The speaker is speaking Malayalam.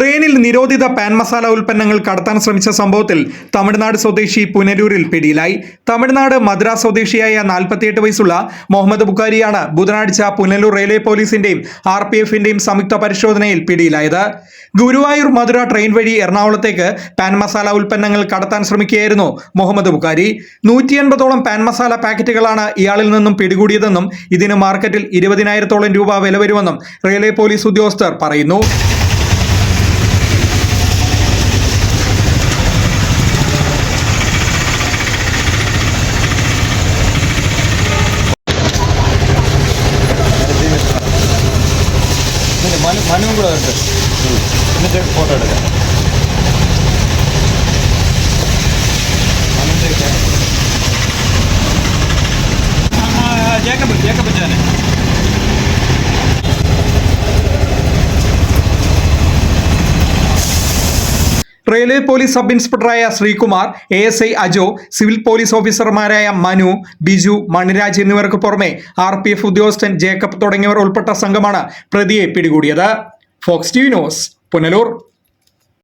ട്രെയിനിൽ നിരോധിത പാൻ മസാല ഉൽപ്പന്നങ്ങൾ കടത്താൻ ശ്രമിച്ച സംഭവത്തിൽ തമിഴ്നാട് സ്വദേശി പുനരൂരിൽ പിടിയിലായി. തമിഴ്നാട് മദ്രാസ് സ്വദേശിയായ നാൽപ്പത്തിയെട്ട് വയസ്സുള്ള മുഹമ്മദ് ബുഖാരിയാണ് ബുധനാഴ്ച പുനലൂർ റെയിൽവേ പോലീസിന്റെയും ആർ പി എഫിന്റെയും സംയുക്ത പരിശോധനയിൽ പിടിയിലായത്. ഗുരുവായൂർ മധുര ട്രെയിൻ വഴി എറണാകുളത്തേക്ക് പാൻ മസാല ഉൽപ്പന്നങ്ങൾ കടത്താൻ ശ്രമിക്കുകയായിരുന്നു മുഹമ്മദ് ബുഖാരി. നൂറ്റി എൺപതോളം പാൻ മസാല പാക്കറ്റുകളാണ് ഇയാളിൽ നിന്നും പിടികൂടിയതെന്നും ഇതിന് മാർക്കറ്റിൽ ഇരുപതിനായിരത്തോളം രൂപ വില വരുമെന്നും റെയിൽവേ പോലീസ് ഉദ്യോഗസ്ഥർ പറയുന്നു. മനു മനുവും കൂടെ ഉണ്ട് എന്നിട്ട് ഫോട്ടോ എടുക്കാം. ജേക്കബ് ജേക്കബ് ചാനെ railway police sub ഇൻസ്പെക്ടറായ Sreekumar A S I Ajo civil police ഓഫീസർമാരായ മനു ബിജു മണിരാജ് എന്നിവർക്ക് പുറമെ ആർ പി എഫ് ഉദ്യോഗസ്ഥൻ ജേക്കബ് തുടങ്ങിയവർ ഉൾപ്പെട്ട സംഘമാണ് പ്രതിയെ പിടികൂടിയത്. Fox T News Punalur.